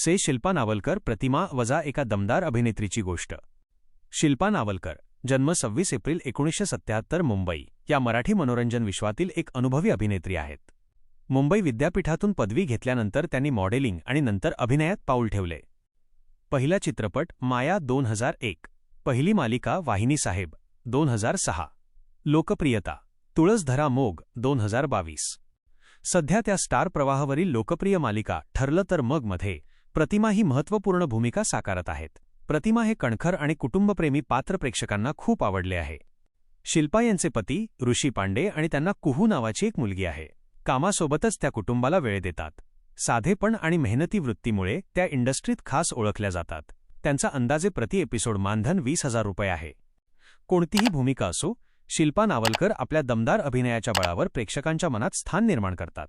से शिल्पा नावलकर प्रतिमा वजा एका दमदार अभिनेत्रीची गोष्ट. शिल्पा नावलकर जन्म सव्वीस एप्रिल एकोणीसशे सत्याहत्तर मुंबई या मराठी मनोरंजन विश्वातील एक अनुभवी अभिनेत्री आहेत. मुंबई विद्यापीठातून पदवी घेतल्यानंतर त्यांनी मॉडेलिंग आणि नंतर अभिनयात पाऊल ठेवले. पहिला चित्रपट माया दोन हजार एक पहिली मालिका वाहिनी साहेब दोन हजार सहा. लोकप्रियता तुळसधरा मोग दोन हजार बावीस. सध्या त्या स्टार प्रवाहावरील लोकप्रिय मालिका ठरलं तर मग मध्ये प्रतिमा ही महत्त्वपूर्ण भूमिका साकारत आहेत. प्रतिमा हे कणखर आणि कुटुंबप्रेमी पात्र प्रेक्षकांना खूप आवडले आहे. शिल्पा यांचे पती ऋषी पांडे आणि त्यांना कुहू नावाची एक मुलगी आहे. कामासोबतच त्या कुटुंबाला वेळ देतात. साधेपण आणि मेहनती वृत्तीमुळे त्या इंडस्ट्रीत खास ओळखल्या जातात. त्यांचा अंदाजे प्रति एपिसोड मानधन वीस हजार रुपये आहे. कोणतीही भूमिका असो शिल्पा नावलकर आपल्या दमदार अभिनयाच्या बळावर प्रेक्षकांच्या मनात स्थान निर्माण करतात.